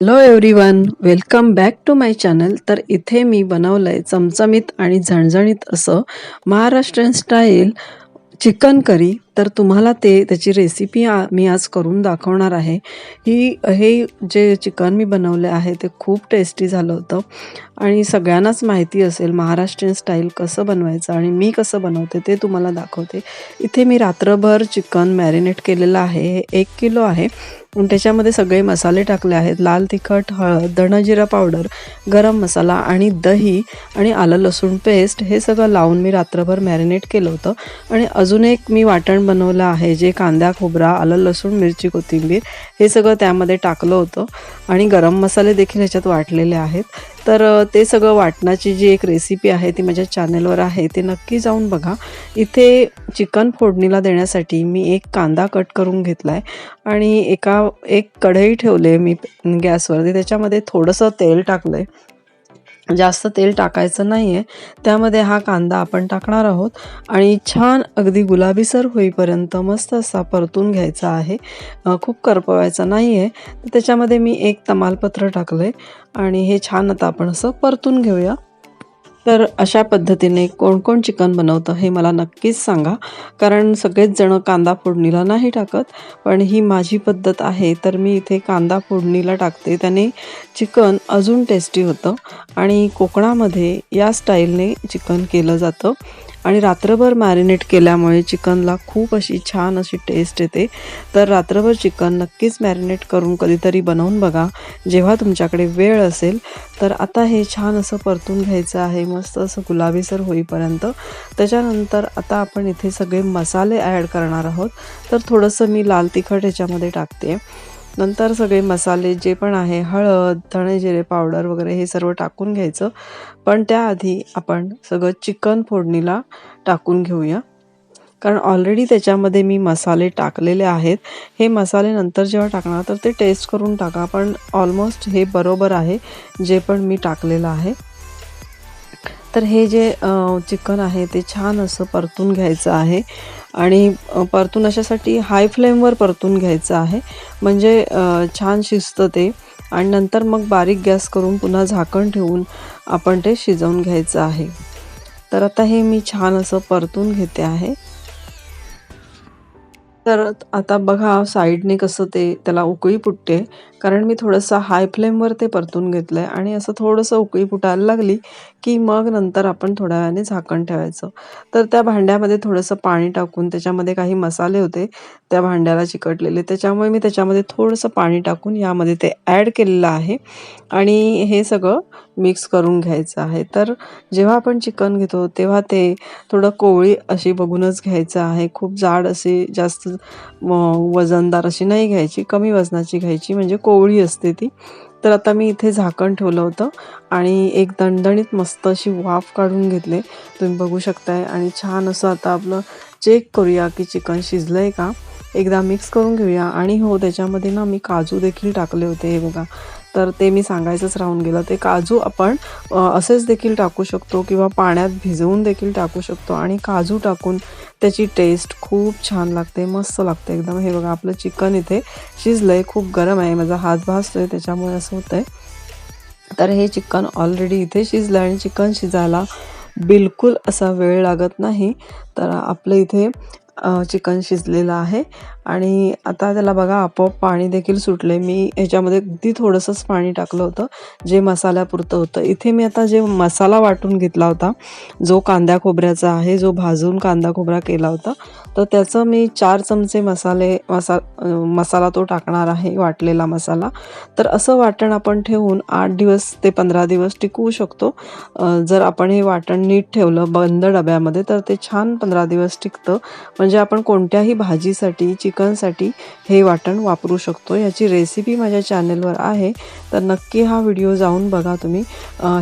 Hello everyone welcome back to my channel तर इथे मी बनवलं आहे चमचमीत आणि झणझणीत असं महाराष्ट्रीयन स्टाईल चिकन करी तर तुम्हाला ते त्याची रेसिपी आ मी आज करून दाखवणार आहे. ही हे जे चिकन मी बनवले आहे ते खूप टेस्टी झालं होतं. आणि सगळ्यांनाच माहिती असेल महाराष्ट्रीयन स्टाईल कसं बनवायचं आणि मी कसं बनवते ते तुम्हाला दाखवते. इथे मी रात्रभर चिकन मॅरिनेट केलेलं आहे. हे एक किलो आहे. त्याच्यामध्ये सगळे मसाले टाकले आहेत. लाल तिखट हळद धणजिरा पावडर गरम मसाला आणि दही आणि आलं लसूण पेस्ट हे सगळं लावून मी रात्रभर मॅरिनेट केलं होतं. आणि अजून एक मी वाटण बनवलं आहे जे कांदा खोबरा आलं लसूण मिरची कोथिंबीर हे सगळं त्यामध्ये टाकलं होतं आणि गरम मसाले देखील ह्याच्यात वाटलेले आहेत. तर ते सगळं वाटण्याची जी एक रेसिपी आहे ती माझ्या चॅनलवर आहे ते नक्की जाऊन बघा. इथे चिकन फोडणीला देण्यासाठी मी एक कांदा कट करून घेतला आहे आणि एका एक कढई ठेवले मी गॅसवरती त्याच्यामध्ये थोडंसं तेल टाकलं आहे जास्त तेल टाकायचं नाही आहे त्यामध्ये हा कांदा आपण टाकणार आहोत. आणि छान अगदी गुलाबीसर होईपर्यंत मस्त असा परतून घ्यायचा आहे. खूप करपवायचा नाही आहे तर त्याच्यामध्ये मी एक तमालपत्र टाकलं आहे आणि हे छान आता आपण असं परतून घेऊया. तर अशा पद्धतीने कोण कोण चिकन बनवतं हे मला नक्कीच सांगा. कारण सगळेच जण कांदा फोडणीला नाही टाकत पण ही माझी पद्धत आहे. तर मी इथे कांदा फोडणीला टाकते. त्याने चिकन अजून टेस्टी होतं आणि कोकणामध्ये या स्टाईलने चिकन केलं जातं. आणि रात्रभर मॅरिनेट केल्यामुळे चिकनला खूप अशी छान अशी टेस्ट येते. तर रात्रभर चिकन नक्कीच मॅरिनेट करून कधीतरी बनवून बघा. जेव्हा तुमच्याकडे वेळ असेल तर आता हे छान असं परतून घ्यायचं आहे मस्त असं गुलाबीसर होईपर्यंत. त्याच्यानंतर आता आपण इथे सगळे मसाले ॲड करणार आहोत. तर थोडंसं मी लाल तिखट ह्याच्यामध्ये टाकते. नंतर सगळे मसाले जे पण आहे हळद धणे जिरे पावडर वगैरे हे सर्व टाकून घ्यायचं. पण त्याआधी आपण सगळं चिकन फोडणीला टाकून घेऊया. कारण ऑलरेडी त्याच्यामध्ये मी मसाले टाकलेले आहेत. हे मसाले नंतर जेव्हा टाकणार तर ते टेस्ट करून टाका. पण ऑलमोस्ट हे बरोबर आहे जे पण मी टाकलेलं आहे. तर हे जे चिकन आहे ते छान असं परतून घ्यायचं आहे. आणि परतून अशासाठी हाय फ्लेमवर परतून घ्यायचं आहे. म्हणजे छान शिजतं ते. आणि नंतर मग बारीक गॅस करून पुन्हा झाकण ठेवून आपण ते शिजवून घ्यायचं आहे. तर आता हे मी छान असं परतून घेते आहे. तर आता बघा साईडने कसं ते त्याला उकळी फुटते. कारण मी थोडंसं हाय फ्लेमवर ते परतून घेतलं आहे आणि असं थोडंसं उकळी फुटायला लागली की मग नंतर आपण थोड्या वेळाने झाकण ठेवायचं. तर त्या भांड्यामध्ये थोडंसं पाणी टाकून त्याच्यामध्ये काही मसाले होते त्या भांड्याला चिकटलेले. त्याच्यामुळे मी त्याच्यामध्ये थोडंसं पाणी टाकून यामध्ये ते ॲड केलेलं आहे आणि हे सगळं मिक्स करून घ्यायचं आहे. तर जेव्हा आपण चिकन घेतो तेव्हा ते थोडं कोवळी अशी बघूनच घ्यायचं आहे. खूप जाड अशी जास्त वजनदार अशी नाही घ्यायची कमी वजनाची घ्यायची म्हणजे कोवळी असते ती. तर आता मी इथे झाकण ठेवलं होतं आणि एक दणदणीत मस्त अशी वाफ काढून घेतले. तुम्ही बघू शकताय. आणि छान असं आता आपलं चेक करूया की चिकन शिजलं आहे का. एकदा मिक्स करून घेऊया. आणि हो त्याच्यामध्ये ना मी काजू देखील टाकले होते हे बघा. तर ते मी सांगायचंच राहून गेलं. ते काजू आपण असेच देखील टाकू शकतो किंवा पाण्यात भिजवून देखील टाकू शकतो. आणि काजू टाकून त्याची टेस्ट खूप छान लागते मस्त लागते एकदम. हे बघा आपलं चिकन इथे शिजलंय खूप गरम आहे. माझा हात भाजतोय त्याच्यामुळे असं होतंय. तर हे चिकन ऑलरेडी इथे शिजलं आणि चिकन शिजायला बिलकुल असा वेळ लागत नाही. तर आपलं इथे चिकन शिजलेलं आहे. आणि आता त्याला बघा आपोआप पाणी देखील सुटले मी ह्याच्यामध्ये अगदी थोडंसंच पाणी टाकलं होतं जे मसाल्यापुरतं होतं. इथे मी आता जे मसाला वाटून घेतला होता जो कांद्या खोबऱ्याचा आहे जो भाजून कांदा खोबरा केला होता तर त्याचं मी चार चमचे मसाले मसा मसाला तो टाकणार आहे वाटलेला मसाला. तर असं वाटण आपण ठेवून आठ दिवस ते पंधरा दिवस टिकवू शकतो. जर आपण हे वाटण नीट ठेवलं बंद डब्यामध्ये तर ते छान पंधरा दिवस टिकतं. म्हणजे आपण कोणत्याही भाजीसाठी चिकनसाठी हे वाटण वापरू शकतो. याची रेसिपी माझ्या चॅनलवर आहे. तर नक्की हा व्हिडिओ जाऊन बघा तुम्ही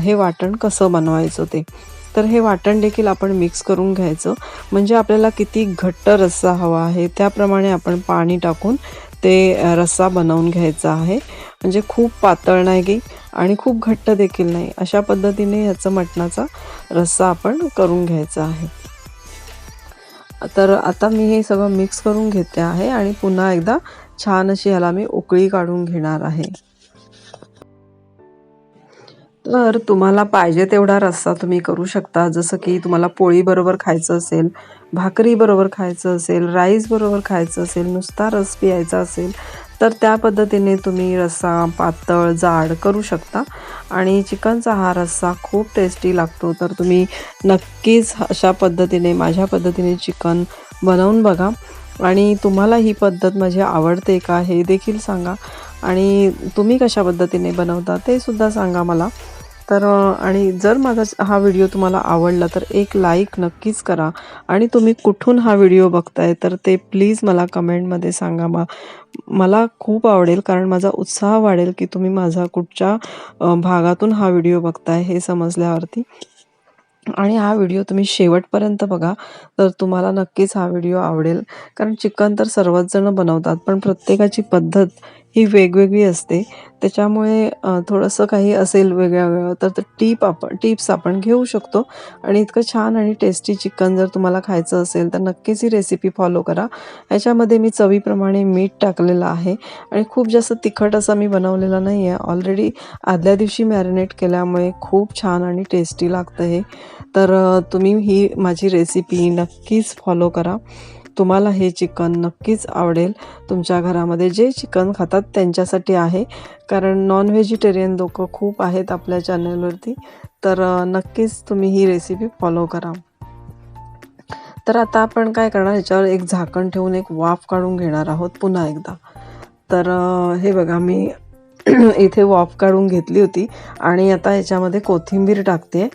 हे वाटण कसं बनवायचं ते. तर हे वाटण देखील आपण मिक्स करून घ्यायचं. म्हणजे आपल्याला किती घट्ट रस्सा हवा आहे त्याप्रमाणे आपण पाणी टाकून ते रस्सा बनवून घ्यायचा आहे. म्हणजे खूप पातळ नाही की आणि खूप घट्ट देखील नाही. अशा पद्धतीने ह्याचं मटणाचा रस्सा आपण करून घ्यायचा आहे. तर आता मी हे सगळं मिक्स करून घेते आहे आणि पुन्हा एकदा छान अशी ह्याला मी उकळी काढून घेणार आहे. तर तुम्हाला पाहिजे तेवढा रस्सा तुम्ही करू शकता. जसं की तुम्हाला पोळीबरोबर खायचं असेल भाकरीबरोबर खायचं असेल राईसबरोबर खायचं असेल नुसता रस प्यायचा असेल तर त्या पद्धतीने तुम्ही रस्सा पातळ जाड करू शकता. आणि चिकनचा हा रस्सा खूप टेस्टी लागतो. तर तुम्ही नक्कीच अशा पद्धतीने माझ्या पद्धतीने चिकन बनवून बघा. आणि तुम्हाला ही पद्धत माझी आवडते का हे देखील सांगा. आणि तुम्ही कशा पद्धतीने बनवता ते सुद्धा सांगा मला. तर आणि जर माझा हा व्हिडिओ तुम्हाला आवडला तर एक लाईक नक्कीच करा. आणि तुम्ही कुठून हा व्हिडिओ बघताय तर ते प्लीज मला कमेंटमध्ये सांगा. मा मला खूप आवडेल कारण माझा उत्साह वाढेल की तुम्ही माझा कुठच्या भागातून हा व्हिडिओ बघताय हे समजल्यावरती. आणि हा व्हिडिओ तुम्ही शेवटपर्यंत बघा तर तुम्हाला नक्कीच हा व्हिडिओ आवडेल. कारण चिकन तर सर्वच जण बनवतात पण प्रत्येकाची पद्धत ही वेगवेगळी असते. त्याच्यामुळे थोडंसं काही असेल वेगळ्या वेगळं तर ते टीप आपण टिप्स आपण घेऊ शकतो. आणि इतकं छान आणि टेस्टी चिकन जर तुम्हाला खायचं असेल तर नक्कीच ही रेसिपी फॉलो करा. ह्याच्यामध्ये मी चवीप्रमाणे मीठ टाकलेलं आहे. आणि खूप जास्त तिखट असा मी बनवलेला नाही आहे ऑलरेडी आदल्या दिवशी मॅरिनेट केल्यामुळे खूप छान आणि टेस्टी लागतं हे. तर तुम्ही ही माझी रेसिपी नक्कीच फॉलो करा. तुम्हाला हे चिकन नक्कीच आवडेल. तुमच्या घरामध्ये जे चिकन खातात त्यांच्यासाठी आहे. कारण नॉन व्हेजिटेरियन लोक खूप आहेत आपल्या चॅनलवरती तर नक्कीच तुम्ही ही रेसिपी फॉलो करा. तर आता आपण काय करणार? ह्याच्यावर एक झाकण ठेवून एक वाफ काढून घेणार आहोत पुन्हा एकदा. तर हे बघा मी इथे वाफ काढून घेतली होती आणि आता ह्याच्यामध्ये कोथिंबीर टाकते.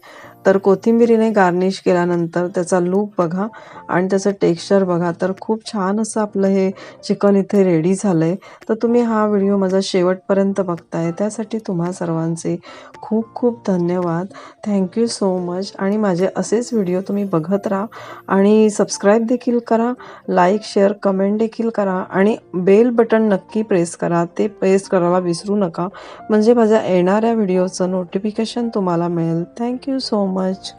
तर कोथिंबीरीने गार्निश केल्यानंतर त्याचा लूक बघा. आणि त्याचं टेक्स्चर बघा तर खूप छान असं आपलं हे चिकन इथे रेडी झालं आहे तर तुम्ही हा व्हिडिओ माझा शेवटपर्यंत बघताय. त्यासाठी तुम्हा सर्वांचे खूप खूप धन्यवाद. थँक्यू सो मच आणि माझे असेच व्हिडिओ तुम्ही बघत राहा. आणि सबस्क्राईब देखील करा लाईक शेअर कमेंट देखील करा. आणि बेल बटन नक्की प्रेस करा. ते प्रेस करायला विसरू नका. म्हणजे माझ्या येणाऱ्या व्हिडिओचं नोटिफिकेशन तुम्हाला मिळेल. Thank you so much